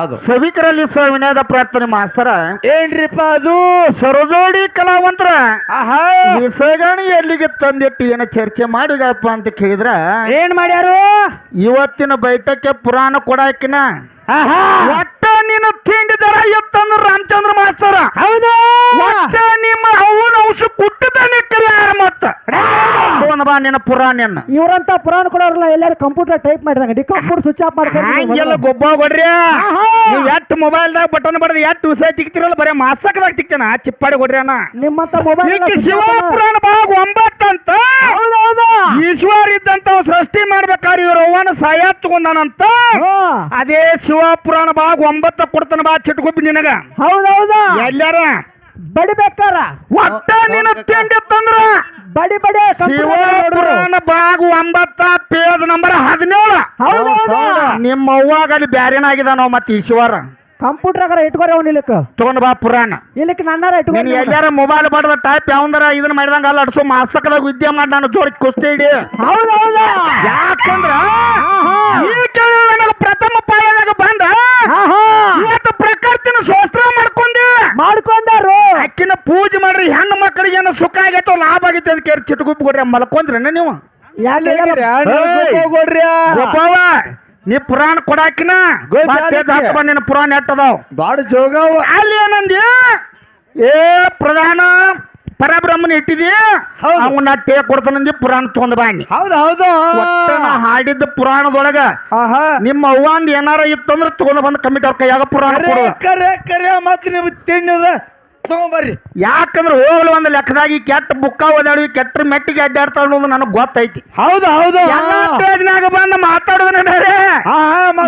ಹೌದು ಸಭಿಕರಲ್ಲಿ ವಿನಯದ ಪ್ರಾರ್ಥನೆ ಮಾಸ್ತರ ಏನ್ರಿಪ್ಪ ಅದು? ಸರಜೋಡಿ ಕಲಾವಂತರ. ಆಹಾ! ಸಗಣಿ ಎಲ್ಲಿಗೆ ತಂದಿಟ್ಟು ಏನ ಚರ್ಚೆ ಮಾಡಿದಪ್ಪ ಅಂತ ಕೇಳಿದ್ರ ಏನ್ ಮಾಡ್ಯಾರು? ಇವತ್ತಿನ ಬೈಠಕ್ಕೆ ಪುರಾಣ ಕೊಡಾಕಿನ. ಆಹಾ! ಒಟ್ಟ ನಿನ್ನ ತಿಂಡಿ ದರ ಎತ್ತಂದ್ರ ರಾಮಚಂದ್ರ ಮಾಸ್ತರ. ಹೌದು! ಒಟ್ಟ ನಿಮ್ಮ ಅವನ ಔಷಧ ಕುಟ್ಟದಾನೆ ಯಾರ ಮತ್ತ. ಬಾ ನಿನ್ನ ಪುರಾಣ ಇವರಂತ ಪುರಾಣ ಕೊಡೋರಲ್ಲ ಎಲ್ಲಾರು ಕಂಪ್ಯೂಟರ್ ಟೈಪ್ ಮಾಡಿದಂಗ ಡಿ ಕಂಪ್ಯೂಟರ್ ಸ್ವಿಚ್ ಆಫ್ ಹಂಗೆಲ್ಲ ಎಲ್ಲ ಗೊಬ್ಬ ಕೊಡ್ರಿ ಆಹಾ. ನೀವು ಎಟ್ಟು ಮೊಬೈಲ್ದಾಗ ಬಟನ್ ಬಡದು ಎಟ್ ವಿಷಯ ತಿಕ್ತಿರಲ್ಲ ಬರೀ ಮಾಸ್ತಕದಾಗ ತಿಕ್ತೇನ. ಚಿಪ್ಪಾಡಿ ಕೊಡ್ರಿ ಅಣ್ಣ. ನಿಮ್ಮಂತ ಮೊಬೈಲ್ ಶಿವಪುರಾಣ ಶಿವ ಪುರಾಣ ಭಾಗ ಒಂಬತ್ತಂತ ಈಶ್ವರ್ ಇದ್ದಂತ ಸೃಷ್ಟಿ ಮಾಡ್ಬೇಕಾದ್ರೆ ಇವ್ರ ಅವ್ವನ ಸಹಾಯ ತಗೊಂಡಾನಂತ. ಅದೇ ಶಿವಪುರಾಣ ಭಾಗ ಒಂಬತ್ತ ಕೊಡ್ತಾನ ಬಾ ಚಿಟ್ಕೊಬ್ಬಿ ನಿನಗ. ಹೌದೌದು. ಎಲ್ಲಾರ ಬಡಿಬೇಕಾರ? ಒಟ್ಟ ನಿನ್ನ ತಿಂಡಿತ್ತಂದ್ರ ಬಡಿ ಬಡಿ ಶಿವಪುರಾಣ ಭಾಗ ಒಂಬತ್ತ ಪೇಜ್ ನಂಬರ್ ಹದಿನೇಳು. ಹೌದು ನಿಮ್ಮ ಅವ್ವಾಗ ಅಲ್ಲಿ ಬ್ಯಾರೇನಾಗಿದ ನಾವು ಮತ್ತೆ ಈಶ್ವರ? ಕಂಪ್ಯೂಟರ್ ಇಟ್ಕೋರಿ ಅವ್ನ ಇಲ್ಲಿಕ್. ತಗೊಂಡ್ ಬಾ ಪುರಾಣ. ಇಲ್ಲಕ್ಕೆ ನನ್ನ ನೀನು ಇಟ್ಕೋರಿ ಎಲ್ಲಾರ ಮೊಬೈಲ್ ಬಡದ ಟೈಪ್ ಯಾವಂದರ ಇದನ್ನ ಮಾಡಿದಂಗ ಅಲ್ಲ ಅಡ್ಸೋ ಮಾಸ್ತಕದಾಗ ವಿದ್ಯೆ ಮಾಡಿ ನಾನು ಜೋಡಿ ಕುಸ್ತಿ ಹಿಡಿ ಹೌದು ಯಾಕಂದ್ರ ಆಹಾ. ಈ ಕೇಳಿ ನನಗೆ ಪ್ರಥಮ ಪಾಯದಾಗ ಬಂದ. ಇವತ್ತು ಅಕ್ಕಿನ ಪೂಜೆ ಮಾಡ್ರಿ ಹೆಣ್ಣು ಮಕ್ಕಳಿಗೆ ಏನೋ ಸುಖ ಆಗೈತೋ ಲಾಭ ಆಗೈತೆ ಅದಕ್ಕೆ ಚಿಟಗುಪ್ಪು ಕೊಡ್ರಿ ಮಲ್ಕೊಂದ್ರೇನ ನೀವು? ನೀ ಪುರಾಣ ಕೊಡಾಕಿನ? ನಿನ್ನ ಪುರಾಣ ಎಟ್ಟದಾವ್? ಬಾಡ ಜೋಗವ ಅಲ್ಲಿ ಏನಂದಿ? ಏ ಪ್ರಧಾನ ಪರಬ್ರಹ್ಮನ ಇಟ್ಟಿದಿ? ಹೌದು. ಅವನ್ನ ಟೇ ಕೊಡ್ತಾನಂದಿ ಪುರಾಣ ತಗೊಂಡ್ ಬಾಣಿ ಹೌದು ಹೌದು. ನಾ ಹಾಡಿದ್ದ ಪುರಾಣದೊಳಗ ನಿಮ್ಮ ಅವ್ವಂದ್ ಏನಾರ ಇತ್ತಂದ್ರ ತಗೊಂಡ್ ಬಂದ್ ಕಮಿಟಿ ಅವ್ರ ಕೈಯಾಗ ಪುರಾಣ ಕರೆ ಕರೆ ಮತ್ತೆ ನೀವು ತಿಂಡಿದ ತಗೊಂಬರ್ರಿ ಯಾಕಂದ್ರೆ ಹೋಗಲು ಒಂದು ಲೆಕ್ಕದಾಗಿ ಕೆಟ್ಟ ಬುಕ್ಕ ಓದಾಡಿ ಕೆಟ್ಟ ಮೆಟ್ಟಿಗೆ ಅಡ್ಡಾಡ್ತಾ ಅನ್ನೋದು ನನಗೆ ಗೊತ್ತೈತಿ. ಹೌದು ಹೌದು. ಎಲ್ಲ ಸ್ಟೇಜ್ನಾಗ ಬಂದು ಮಾತಾಡೋದನ್ನ ಬೇರೆ.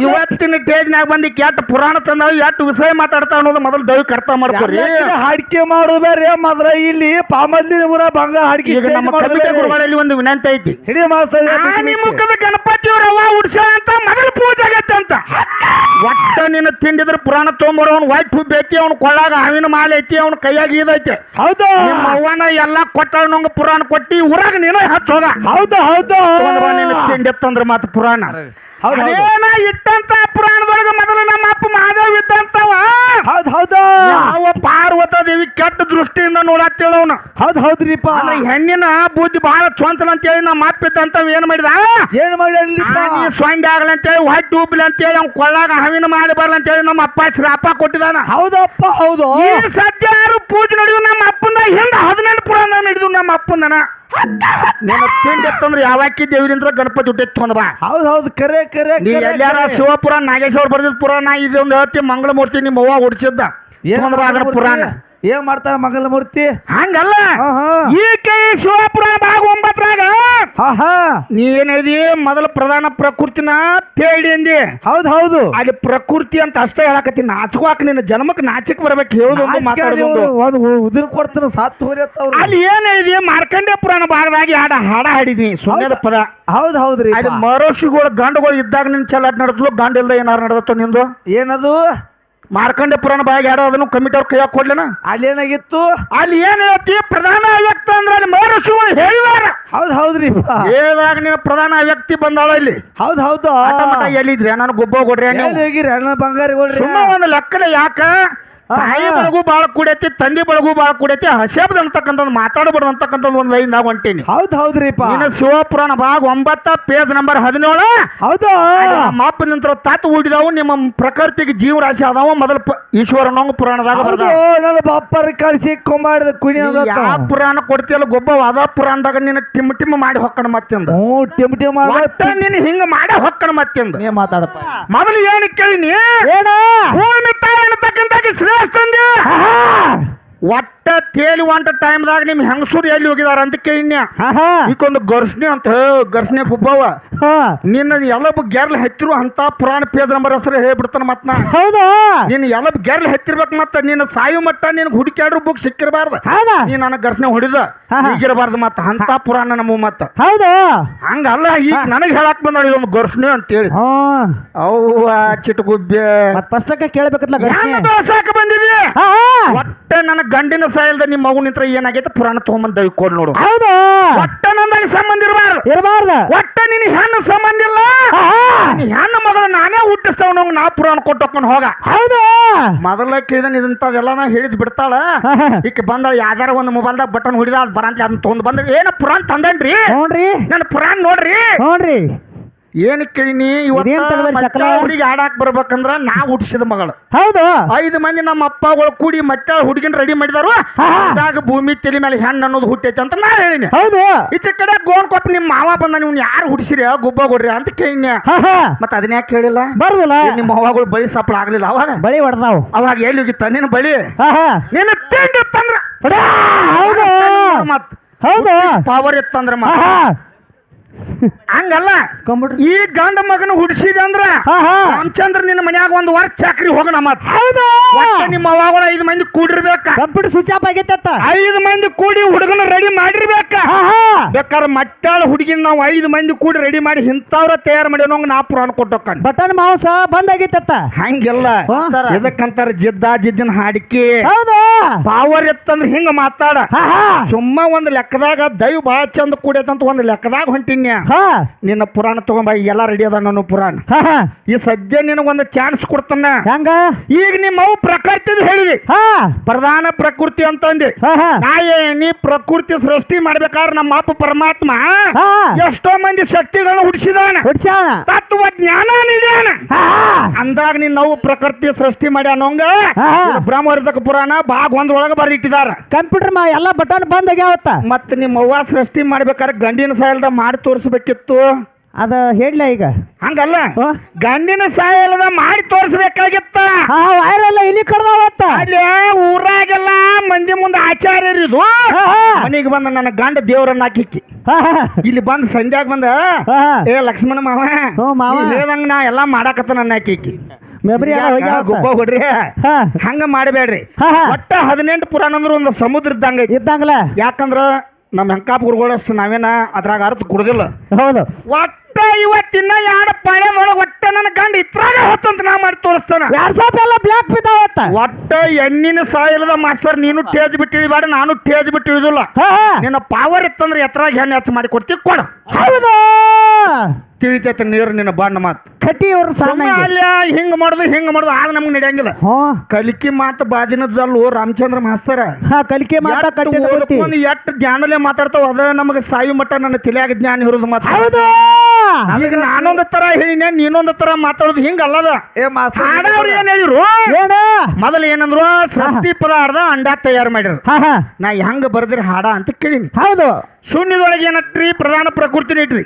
ಇವತ್ತಿನ ಸ್ಟೇಜ್ನಾಗ ಬಂದು ಕೆಟ್ಟ ಪುರಾಣ ತಂದಾವ ಎಷ್ಟು ವಿಷಯ ಮಾತಾಡ್ತಾ ಅನ್ನೋದು ಮೊದಲು ದೈವ ಕರ್ತ ಮಾಡ್ಕೊರಿ. ಹಾಡಿಕೆ ಮಾಡೋದು ಬೇರೆ ಮೊದಲ ಇಲ್ಲಿ ಪಾಮಲ್ಲಿ ಊರ ಬಂಗ ಹಾಡಿಕೆ ಈಗ ನಮ್ಮ ಗುರುಗಳಲ್ಲಿ ಒಂದು ವಿನಂತಿ ಐತಿ. ಹಿರಿಯ ಮಾಸ್ತರ್ ಮುಖದ ಗಣಪತಿ ಅವ ಉಡ್ಸ ಅಂತ ಮೊದಲು ಪೂಜೆ ಆಗತ್ತೆ ಅಂತ. ಒಟ್ಟ ನಿನ್ನ ತಿಂಡಿದ್ರ ಪುರಾಣ ತೊಗೊಂಬರೋ ಅವ್ನು ವೈಟ್ ಬೇಕಿ ಅವ್ನು ಅವ್ನ ಕೊಳ್ಳಾಗ ಹಾವಿನ ಮಾಲೆ ಐತಿ ಅವ್ನ. ಕೈಯಾಗ ಇದೈತೆ ಹೌದು? ನಿಮ್ಮ ಅವ್ವನ ಎಲ್ಲ ಕೊಟ್ಟ ನಂಗ ಪುರಾಣ ಕೊಟ್ಟಿ ಊರಾಗ ನೀನು ಹಚ್ಚೋದ ಹೌದು ಹೌದು? ನಿನ್ನ ತಿಂಡಿ ಎತ್ತಂದ್ರ ಮಾತು ಪುರಾಣ. ಇಟ್ಟಂತ ಪುರಾಣದೊಳಗ ಮೊದಲು ನಮ್ಮ ಅಪ್ಪ ಮಹಾದೇವ್ ಇದ್ದಂತವ ಹೌದು ಹೌದು? ಪಾರ್ವತ ದೇವಿ ಕೆಟ್ಟ ದೃಷ್ಟಿಯಿಂದ ನೋಡತ್ತೇಳವನ ಹೌದು ಹೌದ್ರಿಪ್ಪ. ಆದ್ರೆ ಹೆಣ್ಣಿನ ಬುದ್ಧಿ ಬಹಳ ಚೊಂಚಲ ಅಂತೇಳಿ ನಮ್ಮ ಅಪ್ಪ ಅಂತ ಏನ್ ಮಾಡಿದ? ಏನ್ ಮಾಡಿ ಆನಿ ಆಗ್ಲಿ ಅಂತೇಳಿ ಹೊಟ್ಟೆ ಉಬ್ಲಿ ಅಂತೇಳಿ ಅವ್ನ ಕೊಳ್ಳಾಗ ಹವಿನ ಮಾಡಿ ಬರ್ಲಿ ಅಂತೇಳಿ ನಮ್ಮ ಅಪ್ಪ ಶ್ರಾಪ ಕೊಟ್ಟಿದಾನ. ಹೌದಪ್ಪ ಹೌದು. ಸದ್ಯ ಯಾರು ಪೂಜೆ ನಡೆಯುವ ನಮ್ಮ ಅಪ್ಪನ ಹಿಂದ ಹದಿನೆಂಟು ಪುರಾಣ ನಡೆದು ನಮ್ಮ ಅಪ್ಪಂದನ. ನಿನ್ನ ತಿಂಡಿ ಎತ್ತಂದ್ರೆ ಯಾವಾಕಿ ದೇವರಿಂದ ಗಣಪತಿ ಹುಟ್ಟಿ ತೊಂದ ಬಾ ಹೌದು ಹೌದು ಕರೆ ಕರೆ ನೀ ಎಲ್ಲಾರ ಶಿವಪುರ ನಾಗೇಶ್ವರ ಬರ್ದಿದ್ ಪುರಾಣ ಇದೊಂದು ಮಂಗಳ ಮೂರ್ತಿ ನಿಮ್ಮ ಅವ್ವ ಹುಡ್ಸಿದ್ದ ಏನ್ ಬಾ ಅದ್ರ ಪುರಾಣ? ಏನ್ ಮಾಡ್ತಾರ ಮಂಗಲ ಮೂರ್ತಿ ಹಂಗಲ್ಲ ಈ ಕೈ ಶಿವಪುರಾಣ ಭಾಗ ಒಂಬತ್ತರಾಗ ಹಾ ಹಾ ನೀ ಏನ್ ಹೇಳಿದಿ? ಮೊದಲ ಪ್ರಧಾನ ಪ್ರಕೃತಿನ ತೇಡಿ ಅಂದಿ. ಹೌದು ಹೌದು. ಅಲ್ಲಿ ಪ್ರಕೃತಿ ಅಂತ ಅಷ್ಟೇ ಹೇಳಕತ್ತೀನಿ. ನಾಚುವಾಕ ನಿನ್ನ ಜನ್ಮಕ್ಕೆ ನಾಚಿಕ್ ಬರ್ಬೇಕು ಹೇಳೋದೊಂದು ಮಾತಾಡೋದೊಂದು ಅದು ಉದಿರ್ ಕೊಡ್ತಾನ ಸಾತ್ ಹೋರಿಯತ್ತವ್ರು ಅಲ್ಲಿ ಏನ್ ಹೇಳಿದಿ? ಮಾರ್ಕಂಡ್ಯ ಪುರಾಣ ಭಾಗದಾಗಿ ಹಾಡ ಹಾಡ ಹಾಡಿದಿ ಸುಮ್ಮನೆ ಪದ. ಹೌದು ಹೌದ್ರಿ. ಅಲ್ಲಿ ಮರೋಷಿಗಳು ಗಂಡುಗಳು ಇದ್ದಾಗ ನಿನ್ ಚಲಾಟ್ ನಡೆದ್ಲು ಗಂಡ ಇಲ್ದ ಏನಾರು ನಡೆದತ್ತ ನಿಂದು? ಏನದು? ಮಾರ್ಕಂಡ್ಯ ಪುರಾಣ ಬಾಯಿಗೆ ಯಾರೋ ಅದನ್ನು ಕಮಿಟಿ ಅವ್ರ ಕೈಯಾಗ ಕೊಡ್ಲೇನ? ಅಲ್ಲಿ ಏನಾಗಿತ್ತು ಅಲ್ಲಿ ಏನ್ ಹೇಳ್ತಿ? ಪ್ರಧಾನ ವ್ಯಕ್ತ ಅಂದ್ರೆ ಅಲ್ಲಿ ಮರೋಷಿಗಳು ಹೇಳಿದಾರ. ಹೌದು ಹೌದ್ರಿ ಹೇಳಿದಾಗ ನೀನು ಪ್ರಧಾನ ವ್ಯಕ್ತಿ ಬಂದಾಳ ಇಲ್ಲಿ. ಹೌದು ಹೌದು. ಎಲ್ಲಿದ್ರಿ? ನಾನು ಗೊಬ್ಬ ಕೊಡ್ರಿ ಬಂಗಾರ ಕೊಡ್ರಿ ಹೋಗಿರಿ ಅಣ್ಣ ಬಂಗಾರಿ ಸುಮ್ಮ ಒಂದು ಲಕ್ಕನೆ ಯಾಕ? ತಾಯಿ ಬಳಗು ಬಾಳ ಕುಡೈತಿ ತಂದೆ ಬಳಗು ಬಾಳ ಕುಡೈತಿ ಹಸೇಬದ್ ಅಂತಕ್ಕಂಥದ್ದು ಮಾತಾಡಬಾರ್ದು ಅಂತಕ್ಕಂಥದ್ದು ಒಂದು ಲೈನ್ ನಾವು ಹೊಂಟೀನಿ. ಹೌದು ಹೌದ್ರಿಪ್ಪ. ನೀನು ಶಿವಪುರಾಣ ಭಾಗ ಒಂಬತ್ತ ಪೇಜ್ ನಂಬರ್ ಹದಿನೇಳು. ಹೌದು. ಮಾಪ ನಿಂತರ ತಾತು ಹುಟ್ಟಿದಾವು ನಿಮ್ಮ ಪ್ರಕೃತಿಗೆ ಜೀವರಾಶಿ ಅದಾವ ಮೊದಲ ಈಶ್ವರನಂಗ ಪುರಾಣದಾಗ ನನ್ನ ಕಳಿಸಿ ಕುಮಾರ ಕುಣಿ ಯಾವ ಪುರಾಣ ಕೊಡ್ತೀಯಲ್ಲ ಗೊಬ್ಬ ಅದ ಪುರಾಣದಾಗ ನಿನ್ನ ಟಿಮ್ ಟಿಮ್ ಮಾಡಿ ಹೊಕ್ಕಣ ಮತ್ತಿಂದ. ಹ್ಞೂ ಟಿಮ್ ಟಿಮ್ ಮಾಡಿ ನೀನು ಹಿಂಗ ಮಾಡಿ ಹೊಕ್ಕಣ ಮತ್ತಿಂದ. ಮಾತಾಡಪ್ಪ. ಮೊದಲು ಏನು ಕೇಳಿನಿ ಏನ? ಭೂಮಿ ಶ್ರೇಷ್ಠ ಅಂದೆ ಒಟ್ಟ ತೇಲಿ ಒಂಟ ಟೈಮ್ದಾಗ ನಿಮ್ ಹೆಂಗಸೂರು ಎಲ್ಲಿ ಹೋಗಿದಾರ ಅಂತ ಕೇಳಿನ್ಯ ಈಕೊಂದು ಘರ್ಷಣೆ ಅಂತ ಹೇ, ಗರ್ಷಣೆ ಗುಬ್ಬವ ಹಾ. ನಿನ್ನ ಎಲ್ಲಬ್ ಗೆರ್ಲ್ ಹತ್ತಿರು ಅಂತ ಪುರಾಣ ಪೇಜ್ ನಂಬರ್ ಹೆಸರು ಹೇಳ್ಬಿಡ್ತಾನ ಮತ್ತ ನಾ. ಹೌದು? ನಿನ್ನ ಎಲ್ಲಬ್ ಗೆರ್ಲ್ ಹತ್ತಿರ್ಬೇಕು ಮತ್ತ ನಿನ್ನ ಸಾಯು ಮಟ್ಟ ನಿನ್ ಹುಡುಕ್ಯಾಡ್ರು ಬುಕ್ ಸಿಕ್ಕಿರಬಾರ್ದು. ನೀ ನನ್ನ ಘರ್ಷಣೆ ಹೊಡಿದ ಹೀಗಿರಬಾರ್ದು. ಈಗಿರಬಾರ್ದು ಮತ್ತ ಅಂತ ಪುರಾಣ ನಮ್ಮ ಮತ್ತ. ಹೌದಾ? ಹಂಗಲ್ಲ ಈಗ ನನಗೆ ಹೇಳಕ್ ಬಂದ ಇದೊಂದು ಅಂತ ಅಂತೇಳಿ. ಹಾ. ಅವ್ವ ಚಿಟಗುಬ್ಬೆ. ಫಸ್ಟಕ್ಕೆ ಕೇಳ್ಬೇಕಲ್ಲ ಬಂದಿದಿ? ಒಟ್ಟ ನನ್ನ ಗಂಡಿನ ಸಾಯಲ್ದ ನಿಮ್ಮ ಮಗು ನಿಂತ್ರ ಏನಾಗೈತೆ? ಪುರಾಣ ತಗೊಂಬಂದ್ ಕೊಡ್ ನೋಡು. ಹೌದು? ಒಟ್ಟ ನಂದಾಗ ಸಂಬಂಧ ಇರಬಾರ್ದು. ಇರಬಾರ್ದ? ಒಟ್ಟ ನಿನ್ ಹೆಣ್ಣು ಸಂಬಂಧ ಇಲ್ಲ. ಹೆಣ್ಣು ಮಗಳು ನಾನೇ ಹುಟ್ಟಿಸ್ತಾವ್ ನಂಗೆ ನಾ ಪುರಾಣ ಕೊಟ್ಟೊಕ್ಕನ್ ಹೋಗ. ಹೌದು? ಮೊದಲ ಕೇಳಿದ ಇದಂತಾವೆಲ್ಲ ನಾ ಹೇಳಿದ್ ಬಿಡ್ತಾಳ. ಈಕ ಬಂದ ಯಾವ್ದಾರ ಒಂದು ಮೊಬೈಲ್ದಾಗ ಬಟನ್ ಹೊಡಿದ ಅದ್ ಬರಂತ ಅದನ್ನ ತಗೊಂಡ್ ಬಂದ್ರೆ. ಏನ ಪುರಾಣ ತಂದನ್ರಿ? ನೋಡ್ರಿ. ನನ್ನ ಪುರಾಣ ನೋಡ್ರಿ. ಹ್ಞೂನ್ರಿ ಏನ್ ಕೇಳಿನಿ? ಇದೇನ್ ತಗದ್ರಿ ಇವತ್ತು ಸಕಲ? ಹುಡುಗಿ ಆಡಾಕ್ ಬರ್ಬೇಕಂದ್ರ ನಾ ಹುಟ್ಟಿಸಿದ ಮಗಳು. ಹೌದು? ಐದು ಮಂದಿ ನಮ್ಮ ಅಪ್ಪಗಳು ಕೂಡಿ ಮತ್ತೆ ಹುಡುಗಿನ ರೆಡಿ ಮಾಡಿದಾರು. ಹಾ. ಅದಾಗ ಭೂಮಿ ತಲೆ ಮೇಲೆ ಹೆಣ್ಣು ಅನ್ನೋದು ಹುಟ್ಟೈತೆ ಅಂತ ನಾ ಹೇಳಿನಿ. ಹೌದು? ಈಚೆ ಕಡೆ ಗೋನ್ ಕೊಟ್ಟು ನಿಮ್ಮ ಮಾವ ಬಂದ ನೀವು ಯಾರು ಹುಡ್ಸಿರಿ ಗುಬ್ಬ ಕೊಡ್ರಿ ಅಂತ ಕೇಳಿನ. ಹಾ ಹಾ. ಮತ್ತೆ ಅದನ್ನ ಯಾಕೆ ಕೇಳಿಲ್ಲ? ಬರುದಿಲ್ಲ. ಏನ್ ನಿಮ್ಮ ಮಾವಗಳು ಬಳಿ ಸಪ್ಪಳ ಆಗ್ಲಿಲ್ಲ ಅವಾಗ? ಬಳಿ ಹೊಡ್ದಾವ್. ಅವಾಗ ಎಲ್ಲಿ ಹೋಗಿತ್ತ? ನಿನ್ನ ಬಳಿ ಹಾ ಹಾ. ನಿನ್ನ ತಿಂಡಿ ಇತ್ತಂದ್ರ? ಹೊಡ್ಯಾ, ಹೌದು. ಮತ್ ಹೌದು. ಪವರ್ ಇತ್ತಂದ್ರ ಮಾ ಮತ್ ಹಂಗಲ್ಲ. ಕಂಪ್ಯೂಟರ್. ಈ ಗಂಡ ಮಗನ ಹುಡ್ಸಿದ ಅಂದ್ರ ರಾಮಚಂದ್ರ ನಿನ್ನ ಮನ್ಯಾಗ ಒಂದು ವರ್ಕ್ ಚಾಕ್ರಿ ಹೋಗೋಣ ಮತ್. ಹೌದು. ನಿಮ್ಮ ಅವಾಗ ಐದು ಮಂದಿ ಕೂಡಿರ್ಬೇಕ. ಕಂಪ್ಯೂಟರ್ ಸ್ವಿಚ್ ಆಫ್ ಆಗೈತತ್ತ ಐದು ಮಂದಿ ಕೂಡಿ ಹುಡುಗನ ರೆಡಿ ಮಾಡಿರ್ಬೇಕ. ಬೇಕಾದ್ರೆ ಮಟ್ಟಾಳ ಹುಡುಗಿನ ನಾವು ಐದು ಮಂದಿ ಕೂಡಿ ರೆಡಿ ಮಾಡಿ ಇಂಥವ್ರ ತಯಾರು ಮಾಡಿ ನಂಗೆ ನಾ ಪುರಾಣ ಕೊಟ್ಟೋಕ ಬಟನ್ ಮಾಂಸ ಬಂದ್ ಆಗೈತತ್ತ ಹಂಗಿಲ್ಲ. ಇದಕ್ಕಂತಾರ ಜಿದ್ದ ಜಿದ್ದಿನ ಹಾಡಿಕೆ. ಹೌದು. ಪಾವರ್ ಎತ್ತಂದ್ರೆ ಹಿಂಗ ಮಾತಾಡ. ಸುಮ್ಮ ಒಂದ್ ಲೆಕ್ಕದಾಗ ದೈವ ಬಾಳ ಚಂದ ಕೂಡೈತಂತ ಒಂದ್ ಲೆಕ್ಕದಾಗ ಹೊಂಟಿನ್ಯ. ಹಾ. ನಿನ್ನ ಪುರಾಣ ತಗೊಂಬ ಎಲ್ಲ ರೆಡಿ ಅದ ನನ್ನ ಪುರಾಣ. ಹಾ ಹಾ. ಈ ಸದ್ಯ ನಿನಗೊಂದು ಚಾನ್ಸ್ ಕೊಡ್ತಾನ? ಹೆಂಗ? ಈಗ ನಿಮ್ಮ ಅವು ಪ್ರಕೃತಿ ಹೇಳಿದಿ. ಹಾ. ಪ್ರಧಾನ ಪ್ರಕೃತಿ ಅಂತಂದಿ ಹಾ ಹಾ. ನಾ ನೀ ಪ್ರಕೃತಿ ಸೃಷ್ಟಿ ಮಾಡ್ಬೇಕಾದ್ರೆ ನಮ್ಮ ಅಪ್ಪ ಪರಮಾತ್ಮ ಹಾ. ಎಷ್ಟೋ ಮಂದಿ ಶಕ್ತಿಗಳನ್ನ ಹುಡ್ಸಿದಾನ ತತ್ವ ಜ್ಞಾನ ನೀಡ್ಯಾನ ಹಾ ಅಂದಾಗ ನೀನ್ ನಾವು ಪ್ರಕೃತಿ ಸೃಷ್ಟಿ ಮಾಡಿ ಹಾ ಬ್ರಹ್ಮವರ್ಧಕ ಪುರಾಣ ಭಾಗ ಒಂದ್ರೊಳಗ ಬರೆದಿಟ್ಟಿದಾರ. ಕಂಪ್ಯೂಟರ್ ಮಾ ಎಲ್ಲ ಬಟನ್ ಬಂದ್ ಆಗ್ಯಾವತ್ತ. ಮತ್ ನಿಮ್ಮ ಅವ್ವ ಸೃಷ್ಟಿ ಮಾಡ್ಬೇಕಾದ್ರೆ ಗಂಡಿನ ಸಾಯಲ್ದ ಮಾಡಿ ತೋರಿಸ್ಬೇಕಿತ್ತು ಅದ ಹೇಳ್ಲ ಈಗ? ಹಂಗಲ್ಲ. ಗಂಡಿನ ಇಲ್ಲದ ಮಾಡಿ ತೋರಿಸ್ಬೇಕಾಗಿತ್ತ. ವೈರಲ್ಲ ಇಲ್ಲಿ ಕಡ್ದಾವತ್ತ ಅಲ್ಲಿ ಊರಾಗೆಲ್ಲ ಮಂದಿ ಮುಂದೆ ಆಚಾರ್ಯರಿದು ಮನೆಗೆ ಬಂದ ನನ್ನ ಗಂಡ ದೇವರನ್ನ ಹಾಕಿಕ್ಕಿ ಇಲ್ಲಿ ಬಂದ್ ಸಂಜೆಗ್ ಬಂದ ಏ ಲಕ್ಷ್ಮಣ ಮಾವ ಮಾವ. ಹೇಳ್ದಂಗ ನಾ ಎಲ್ಲಾ ಮಾಡಾಕತ್ತ ನನ್ನ ಹಾಕಿಕ್ಕಿ ಮೆಬ್ರಿ ಗುಬ್ಬ ಹೊಡ್ರಿ? ಹಂಗ ಮಾಡಬೇಡ್ರಿ. ಒಟ್ಟ ಹದಿನೆಂಟು ಪುರಾಣ ಅಂದ್ರೆ ಒಂದು ಸಮುದ್ರ ಇದ್ದಂಗ ಐತಿ ಇದ್ದಂಗಲ? ಯಾಕಂದ್ರ ನಮ್ಮ ಹೆಂಕಾಪ್ ಗುರುಗಳಷ್ಟು ನಾವೇನ ಅದ್ರಾಗ ಅರ್ಥ ಕುಡ್ದಿಲ್ಲ. ಹೌದು. ಒಟ್ಟ ಇವತ್ತಿನ ಎರಡು ಪಾಳ್ಯದೊಳಗ ಒಟ್ಟ ನನ್ನ ಗಂಡ ಇತ್ರಾಗ ಹೊತ್ತಂತ ನಾ ಮಾಡಿ ತೋರಿಸ್ತಾನ. ಎರಡ್ ಸಾವಿರ ಎಲ್ಲ ಬ್ಲಾಕ್ ಬಿದ್ದಾವತ್ತ? ಒಟ್ಟ ಎಣ್ಣಿನ ಸಾಯಿಲ್ಲದ ಮಾಸ್ತರ್ ನೀನು ಟೇಜ್ ಬಿಟ್ಟಿದ್ ಬೇಡ ನಾನು ಟೇಜ್ ಹಾ ನಿನ್ನ ಪಾವರ್ ಇತ್ತಂದ್ರೆ ಎತ್ತರಾಗ ಹೆಣ್ಣು ಹೆಚ್ಚು ಮಾಡಿ ಕೊಡ್ತೀವಿ ಕೊಡ. ಹೌದು. ತಿಳಿತೈತೆ ನೀರು ನಿನ್ನ ಬಣ್ಣ ಮಾತು. ಕಟ್ಟಿ ಅವ್ರು ಸಣ್ಣ ಅಲ್ಲ ಹಿಂಗ್ ಮಾಡುದು ಹಿಂಗ್ ಮಾಡುದು ಆಗ ನಮ್ಗೆ ನಡೆಯಂಗಿಲ್ಲ. ಹ್ಞೂ ಕಲಿಕೆ ಮಾತು ಬಾಜಿನದಲ್ಲೂ ರಾಮಚಂದ್ರ ಮಾಸ್ತರ. ಹಾ ಕಲಿಕೆ ಮಾತಾ ಕಟ್ಟಿ ಗೊತ್ತಿ. ಒಂದು ಎಷ್ಟು ಜ್ಞಾನಲೇ ಮಾತಾಡ್ತಾವ ಅದ ನಮಗೆ ಸಾಯಿ ಮಟ್ಟ ನನ್ನ ತಿಳಿಯಾಗ ಜ್ಞಾನ ಇರೋದು ಮಾತು ಹೌದು. ಈಗ ನಾನೊಂದು ತರ ಹೇಳಿನ ನೀನೊಂದು ತರ ಮಾತಾಡೋದು ಹಿಂಗ ಅಲ್ಲದ ಏ ಮಾಸ್ತರ್ ಹಾಡವ್ರು ಏನ್ ಹೇಳಿರು ಏನು? ಮೊದಲು ಏನಂದ್ರು ಸೃಷ್ಟಿ ಪದಾರ್ಥ ಅಂಡ ತಯಾರು ಮಾಡಿರು ನಾ ಹೆಂಗ ಬರ್ದಿರಿ ಹಾಡ ಅಂತ ಕೇಳಿನಿ. ಹೌದು. ಶೂನ್ಯದೊಳಗೆ ಏನಟ್ರಿ ಪ್ರಧಾನ ಪ್ರಕೃತಿ ಇಟ್ರಿ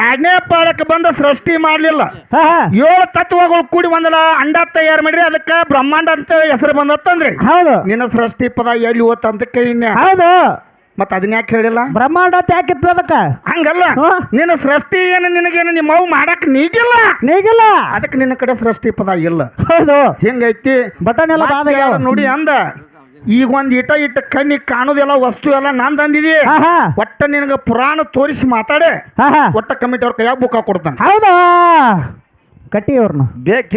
ಎರಡನೇ ಪಾಡಕ್ಕೆ ಬಂದ ಸೃಷ್ಟಿ ಮಾಡ್ಲಿಲ್ಲ. ಏಳು ತತ್ವಗಳು ಕೂಡಿ ಒಂದಲ್ಲ ಅಂಡ ತಯಾರು ಮಾಡ್ರಿ ಅದಕ್ಕೆ ಬ್ರಹ್ಮಾಂಡ ಅಂತ ಹೆಸರು ಬಂದತ್ತಂದ್ರಿ. ಹೌದು. ನಿನ್ನ ಸೃಷ್ಟಿ ಪದ ಎಲ್ಲಿ ಓತ ಅಂತ ಕೇಳಿನ. ಹೌದು. ಮತ್ತ ಅದನ್ನ ಯಾಕೆ ಹೇಳಿಲ್ಲ? ಬ್ರಹ್ಮಾಂಡ ಯಾಕಿತ್ತು ಅದಕ್ಕ? ಹಂಗಲ್ಲ. ನಿನ್ನ ಸೃಷ್ಟಿ ಏನು ನಿನಗೇನು ನಿಮ್ಮ ಅವು ಮಾಡಕ್ ನೀಗಿಲ್ಲ. ನೀಗಿಲ್ಲ. ಅದಕ್ಕೆ ನಿನ್ನ ಕಡೆ ಸೃಷ್ಟಿ ಪದ ಇಲ್ಲ. ಹೌದು. ಹಿಂಗೈತಿ. ಬಟನ್ ಎಲ್ಲ ಬಾದ ನೋಡಿ ಅಂದ? ಈಗ ಒಂದ್ ಇಟ ಇಟ್ಟ ಕಣ್ಣಿಗೆ ಕಾಣುದೆಲ್ಲ ವಸ್ತು ಎಲ್ಲ ನಂದ್ ಅಂದಿದಿ ಒಟ್ಟ ನಿನಗ ಪುರಾಣ ತೋರಿಸಿ ಮಾತಾಡೆ. ಒಟ್ಟ ಕಮಿಟಿ ಅವ್ರ ಕೈಯಾಗ ಬುಕ್ಕ ಕೊಡ್ತಾನೆ. ಹೌದಾ? ಕಟ್ಟಿ ಅವ್ರನ್ನ ಬೇಕ್